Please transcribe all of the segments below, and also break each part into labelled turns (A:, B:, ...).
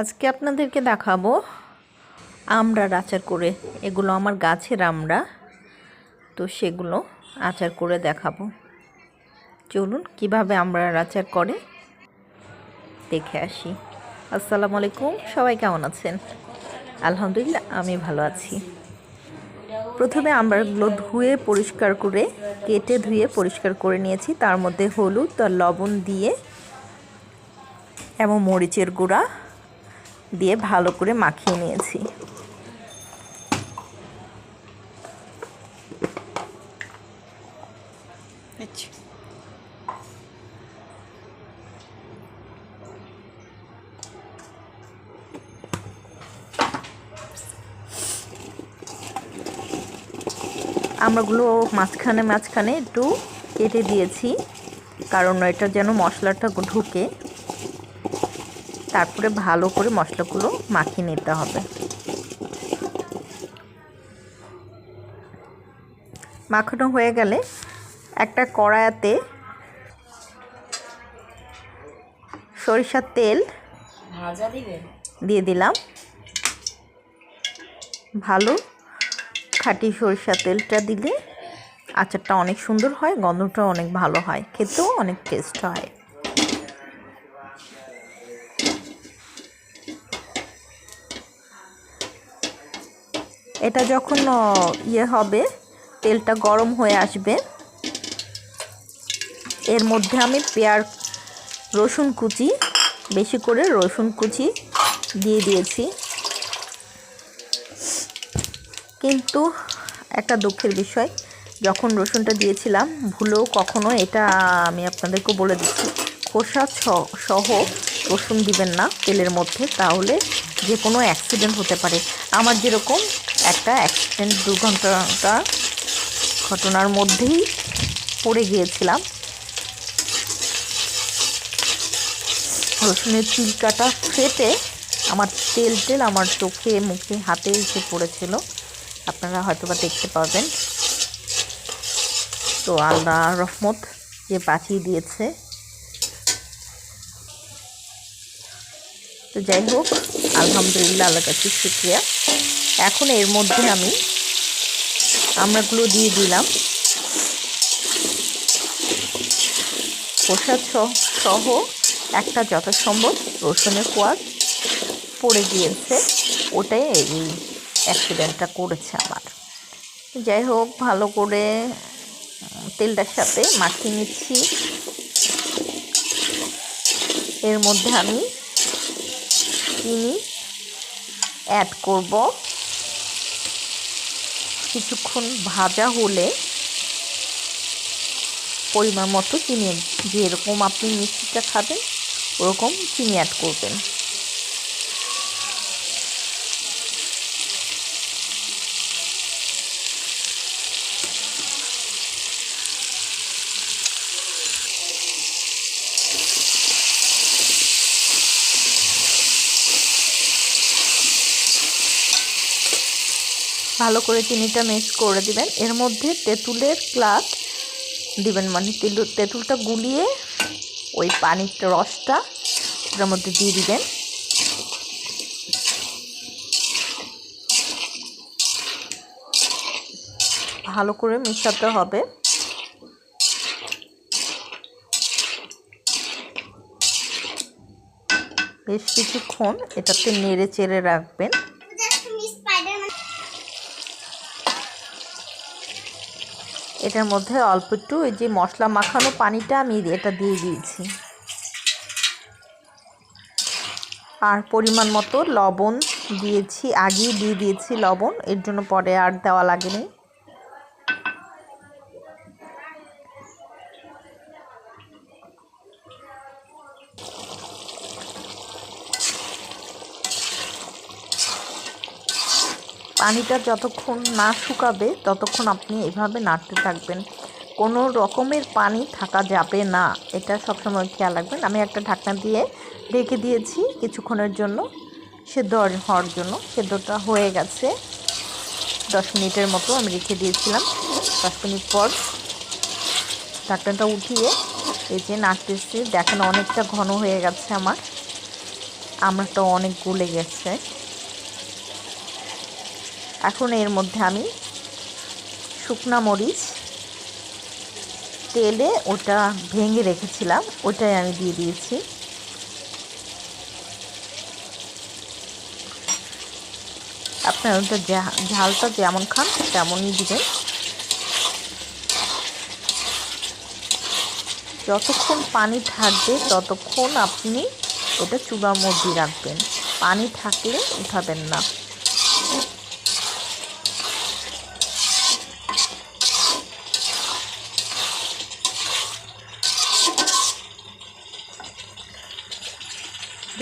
A: আজকে আপনাদেরকে দেখাবো আমড়ার আচার করে। এগুলো আমার গাছের আমরা তো সেগুলো আচার করে দেখাবো। চলুন, কীভাবে আমড়ার আচার করে? দেখে আসি। আসসালামু আলাইকুম, সবাই কেমন আছেন? আলহামদুলিল্লাহ, আমি ভালো আছি। প্রথমে আমড়াগুলো ধুয়ে পরিষ্কার করে, কেটে ধুয়ে পরিষ্কার করে নিয়েছি। তার মধ্যে হলুদ আর লবণ দিয়ে এবং মরিচের গুঁড়া দিয়ে ভালো করে মাখিয়ে নিয়েছি।
B: আচ্ছা।
A: আমরাগুলো মাঝখানে মাঝখানে একটু কেটে দিয়েছি কারণ এটা যেন মশলাটা ঢুকে। তারপরে ভালো করে মশলাগুলো মাখিয়ে নিতে হবে। মাখানো হয়ে গেলে একটা কড়াইতে সরিষার তেল
B: ভাজা
A: দিয়ে দিলাম। ভালো খাঁটি সরিষা তেলটা দিলে আচারটা অনেক সুন্দর হয় গন্ধটা অনেক ভালো হয় খেতেও অনেক টেস্ট হয়। এটা যখন ইয়ে হবে, তেলটা গরম হয়ে আসবে, এর মধ্যে আমি পেঁয়াজ রসুন কুচি, বেশি করে রসুন কুচি দিয়ে দিয়েছি। কিন্তু একটা দুঃখের বিষয়, যখন রসুনটা দিয়েছিলাম, ভুলেও কখনো এটা আমি আপনাদেরকে বলে দিচ্ছি। ছ- সহ রসুন দিবেন না তেলের মধ্যে, তাহলে যে কোনো অ্যাক্সিডেন্ট হতে পারে। আমার যেরকম একটা অ্যাক্সিডেন্ট দুর্ঘটনাটা ঘটনার মধ্যেই পড়ে গিয়েছিলাম। রসুনের চিলকাটা ফেটে আমার তেল তেল আমার চোখে, মুখে, হাতে এসে পড়েছিল। আপনারা হয়তো বা দেখতে পাবেন তো আল্লাহ রহমত যে বাঁচিয়ে দিয়েছে। তো যাই হোক, আলহামদুলিল্লাহ আল্লাহ কাছে শুক্রিয়া। এখন এর মধ্যে আমি আমরাগুলো দিয়ে দিলাম। ছ- সহ একটা যথাসম্ভব রসুনের কোয়ার পড়ে গিয়েছে। ওটাই এই অ্যাক্সিডেন্টটা করেছে আমার। যাই হোক, ভালো করে তেলটার সাথে মাখিয়ে নিচ্ছি। এর মধ্যে আমি চিনি অ্যাড করব। কিছুক্ষণ ভাজা হলে পরিমাণ মতো চিনি, যেরকম আপনি মিষ্টিটা খাবেন, ওরকম চিনি অ্যাড করবেন। ভালো করে চিনিটা মিক্স করে দিবেন। এর মধ্যে তেঁতুলের ক্লাস দিবেন মানে তেঁতুল তেঁতুলটা গুলিয়ে ওই পানির রসটা ওটার মধ্যে দিয়ে দিবেন। ভালো করে মিশাতে হবে। বেশ কিছুক্ষণ এটাতে নেড়ে চেড়ে রাখবেন। এটার মধ্যে অল্প একটু ওই যে মশলা মাখানো পানিটা আমি এটা দিয়ে দিয়েছি। আর পরিমাণ মতো লবণ দিয়েছি, আগেই দিয়ে দিয়েছি লবণ, এর জন্য পরে আর দেওয়া লাগেনি। পানিটা যতক্ষণ না শুকাবে, ততক্ষণ আপনি এভাবে নাড়তে থাকবেন। কোনো রকমের পানি থাকা যাবে না। এটা সবসময় খেয়াল রাখবেন। আমি একটা ঢাকনা দিয়ে ঢেকে দিয়েছি কিছুক্ষণের জন্য। সেদ্ধ হওয়ার- জন্য। সেদ্ধটা হয়ে গেছে। দশ মিনিটের মতো আমি রেখে দিয়েছিলাম। দশ মিনিট পর ঢাকনাটা উঠিয়ে এই যে নাড়তেছি। দেখেন অনেকটা ঘন হয়ে গেছে আমার। আমড়াটা অনেক গলে গেছে। এখন এর মধ্যে আমি শুকনা মরিচ তেলে ওটা ভেঙে রেখেছিলাম, ওটাই আমি দিয়ে দিয়েছি। আপনার ওটা ঝালটা যেমন খান তেমনই দিবেন। যতক্ষণ পানি থাকবে ততক্ষণ আপনি এটা চুলার মধ্যে রাখবেন। পানি থাকলে উঠাবেন না।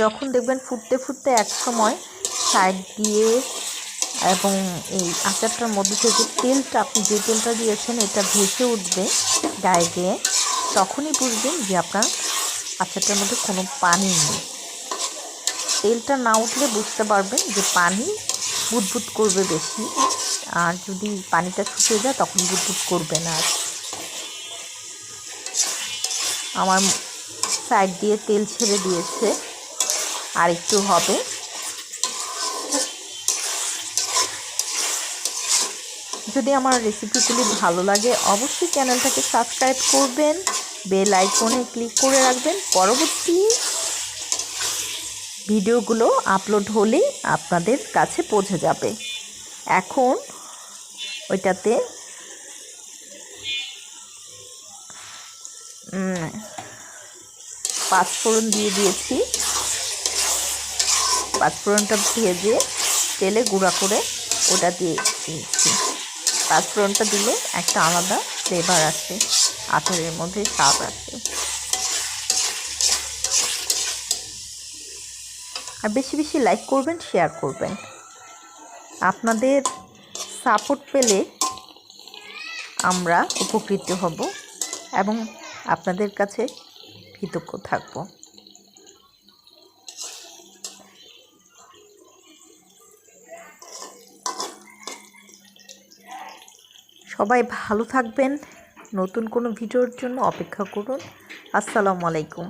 A: যখন দেখবেন ফুটতে ফুটতে এক সময় সাইড দিয়ে এবং এই আচারটার মধ্যে থেকে তেলটা, আপনি যে তেলটা দিয়েছেন এটা ভেসে উঠবে গায়ে গিয়ে, তখনই বুঝবেন যে আপনার আচারটার মধ্যে কোনো পানি নেই। তেলটা না উঠলে বুঝতে পারবেন যে পানি বুদবুদ করবে বেশি। আর যদি পানিটা শুকিয়ে যায় তখন বুদবুদ করবে না। আর আমার সাইড দিয়ে তেল ছেড়ে দিয়েছে। আর একটু হবে। যদি আমার রেসিপিগুলি ভালো লাগে, অবশ্যই চ্যানেলটাকে সাবস্ক্রাইব করবেন বেল আইকনে ক্লিক করে রাখবেন। পরবর্তী ভিডিওগুলো আপলোড হলেই আপনাদের কাছে পৌঁছে যাবে। এখন ওইটাতে পাঁচফোড়ন দিয়ে দিয়েছি। পাঁচফোড়নটা ভেজে তেলে গুঁড়া করে ওটা দিয়ে দিয়েছি। পাঁচফোড়নটা দিলে একটা আলাদা ফ্লেভার আছে আচারের মধ্যে স্বাদ আছে আর বেশি বেশি লাইক করবেন শেয়ার করবেন। আপনাদের সাপোর্ট পেলে আমরা উপকৃত হব এবং আপনাদের কাছে কৃতজ্ঞ থাকব। সবাই ভালো থাকবেন। নতুন কোনো ভিডিওর জন্য অপেক্ষা করুন। আসসালামু আলাইকুম।